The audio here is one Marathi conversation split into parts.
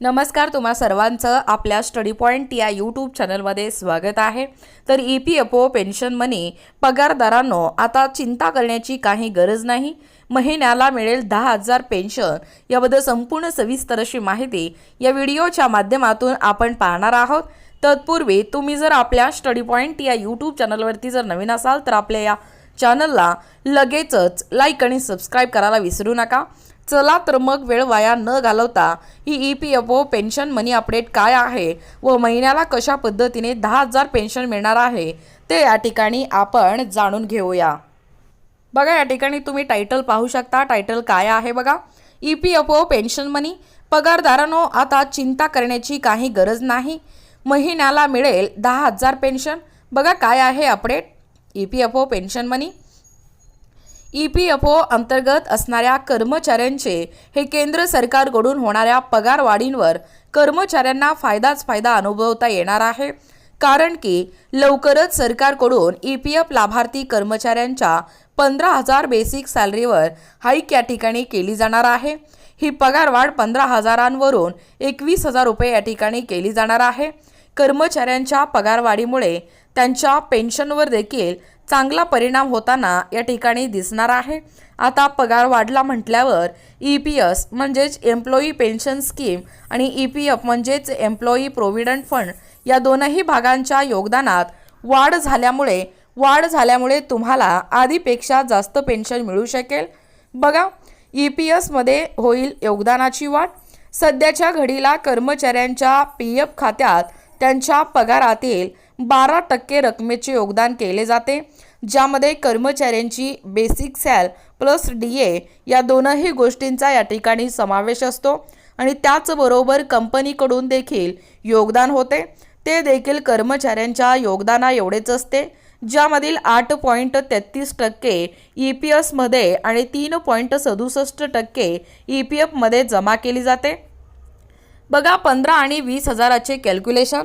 नमस्कार तुम्हा सर्वांचं आपल्या स्टडी पॉईंट या यूट्यूब चॅनलमध्ये स्वागत आहे. तर E P F O pension money पगारदारांनो आता चिंता करण्याची काही गरज नाही. महिन्याला मिळेल दहा हजार पेन्शन याबद्दल संपूर्ण सविस्तर अशी माहिती या व्हिडिओच्या माध्यमातून आपण पाहणार आहोत. तत्पूर्वी तुम्ही जर आपल्या स्टडी पॉईंट या यूट्यूब चॅनलवरती जर नवीन असाल तर आपल्या या चॅनलला लगेचच लाईक आणि सबस्क्राईब करायला विसरू नका. चला तर मग वेळ वाया न घालवता ही E P F O pension money update काय आहे व महिन्याला कशा पद्धतीने दहा हजार पेन्शन मिळणार आहे ते या ठिकाणी आपण जाणून घेऊया. बघा या ठिकाणी तुम्ही टायटल पाहू शकता. टायटल काय आहे बघा? E P F O pension money. पगारदारांनो आता चिंता करण्याची काही गरज नाही. महिन्याला मिळेल दहा हजार पेन्शन. बघा काय आहे update? E P F O pension money. E P F O अंतर्गत असणाऱ्या कर्मचाऱ्यांचे हे केंद्र सरकारकडून होणाऱ्या पगारवाढींवर कर्मचाऱ्यांना फायदाच फायदा अनुभवता येणार आहे. कारण की लवकरच सरकारकडून ई पी एफ लाभार्थी कर्मचाऱ्यांच्या पंधरा हजार बेसिक सॅलरीवर हाईक या ठिकाणी केली जाणार आहे. ही पगारवाढ पंधरा हजारांवरून एकवीस हजार रुपये या ठिकाणी केली जाणार आहे. कर्मचाऱ्यांच्या पगारवाढीमुळे त्यांच्या पेन्शनवर देखील चांगला परिणाम होताना या ठिकाणी दिसणार आहे. आता पगार वाढला म्हटल्यावर ई पी एस म्हणजेच एम्प्लॉई पेन्शन स्कीम आणि ई पी एफ म्हणजेच एम्प्लॉई प्रोव्हिडंट फंड या दोनही भागांच्या योगदानात वाढ झाल्यामुळे वाढ झाल्यामुळे तुम्हाला आधीपेक्षा जास्त पेन्शन मिळू शकेल. बघा ई पी एसमध्ये होईल योगदानाची वाढ. सध्याच्या घडीला कर्मचाऱ्यांच्या पी एफ खात्यात त्यांच्या पगारातील बारा टक्के रकमेचे योगदान केले जाते ज्यामध्ये कर्मचाऱ्यांची बेसिक सॅल प्लस डी ए या दोनही गोष्टींचा या ठिकाणी समावेश असतो आणि त्याचबरोबर कंपनीकडून देखील योगदान होते. ते देखील कर्मचाऱ्यांच्या योगदाना एवढेच असते ज्यामधील आठ पॉईंट तेहतीस टक्के ई पी एसमध्ये आणि तीन पॉईंट सदुसष्ट टक्के ई पी एफमध्ये जमा केली जाते. बघा पंधरा आणि वीस हजाराचे कॅल्क्युलेशन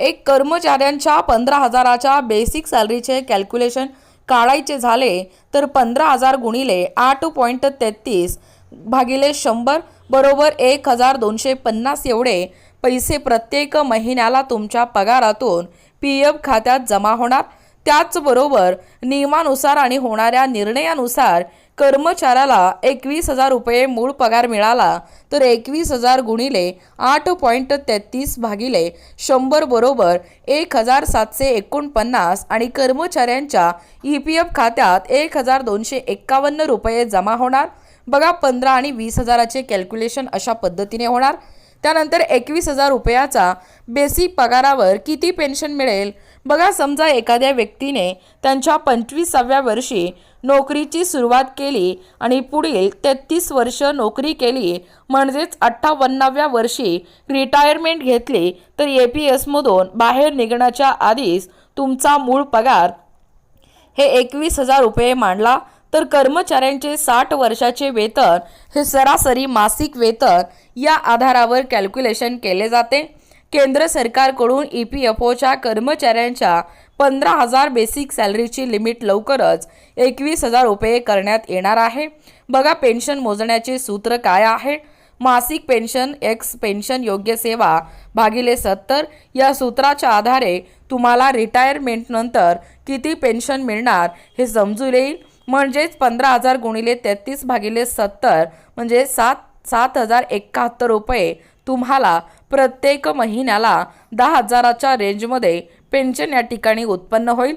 एक कर्मचाऱ्यांच्या पंधरा हजाराच्या बेसिक सॅलरीचे कॅल्क्युलेशन काढायचे झाले तर पंधरा हजार गुणिले आठ पॉईंट तेहतीस भागिले शंभर बरोबर एक हजार दोनशे पन्नास एवढे पैसे प्रत्येक महिन्याला तुमच्या पगारातून पी एफ खात्यात जमा होणार. त्याचबरोबर नियमानुसार आणि होणाऱ्या निर्णयानुसार कर्मचाऱ्याला एकवीस हजार रुपये मूळ पगार मिळाला तर एकवीस हजार गुणिले आठ पॉईंट तेहतीस भागिले शंभर बरोबर एक हजार सातशे एकोणपन्नास आणि कर्मचाऱ्यांच्या ई पी एफ खात्यात एक हजार दोनशे एक्कावन्न रुपये जमा होणार. बघा पंधरा आणि वीस हजाराचे कॅल्क्युलेशन अशा पद्धतीने होणार. त्यानंतर एकवीस हजार रुपयाचा बेसिक पगारावर किती पेन्शन मिळेल? बघा समजा एखाद्या व्यक्तीने त्यांच्या पंचवीसाव्या वर्षी नोकरीची सुरुवात केली आणि पुढील तेहतीस वर्ष नोकरी केली म्हणजेच अठ्ठावन्नाव्या वर्षी रिटायरमेंट घेतली तर ए पी एसमधून बाहेर निघण्याच्या आधीच तुमचा मूळ पगार हे एकवीस हजार रुपये मांडला. तर कर्मचाऱ्यांचे साठ वर्षाचे वेतन हे सरासरी मासिक वेतन या आधारावर कॅल्क्युलेशन केले जाते. केंद्र सरकारकडून ई पी एफ ओच्या कर्मचाऱ्यांच्या पंधरा हजार बेसिक सॅलरीची लिमिट लवकरच एकवीस हजार रुपये करण्यात येणार आहे. बघा पेन्शन मोजण्याचे सूत्र काय आहे? मासिक पेन्शन एक्स पेन्शन योग्य सेवा भागिले सत्तर. या सूत्राच्या आधारे तुम्हाला रिटायरमेंटनंतर किती पेन्शन मिळणार हे समजून येईल. म्हणजेच पंधरा हजार गुणिले तेहतीस भागिले सत्तर म्हणजे सात सात हजार एकाहत्तर रुपये तुम्हाला प्रत्येक महिन्याला दहा हजाराच्या रेंजमध्ये पेन्शन या ठिकाणी उत्पन्न होईल.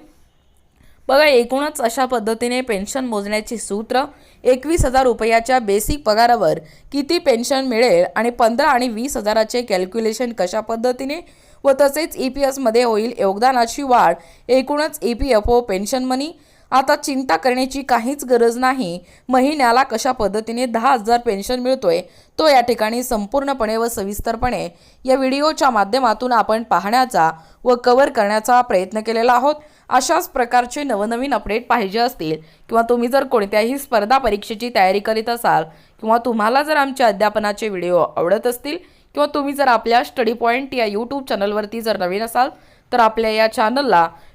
बघा एकूणच अशा पद्धतीने पेन्शन मोजण्याची सूत्र एकवीस हजार रुपयाच्या बेसिक पगारावर किती पेन्शन मिळेल आणि पंधरा आणि वीस हजाराचे कॅल्क्युलेशन कशा पद्धतीने व तसेच ई पी एसमध्ये होईल योगदानाची वाढ एकूणच E P F O pension money आता चिंता करण्याची काहीच गरज नाही. महिन्याला कशा पद्धतीने दहा हजार पेन्शन मिळतोय तो या ठिकाणी संपूर्णपणे व सविस्तरपणे या व्हिडिओच्या माध्यमातून आपण पाहण्याचा व कव्हर करण्याचा प्रयत्न केलेला आहोत. अशाच प्रकारचे नवनवीन अपडेट पाहिजे असतील किंवा तुम्ही जर कोणत्याही स्पर्धा परीक्षेची तयारी करीत असाल किंवा तुम्हाला जर आमच्या अध्यापनाचे व्हिडिओ आवडत असतील किंवा तुम्ही जर आपल्या स्टडी पॉईंट या यूट्यूब चॅनलवरती जर नवीन असाल तर आपल्या या चॅनलला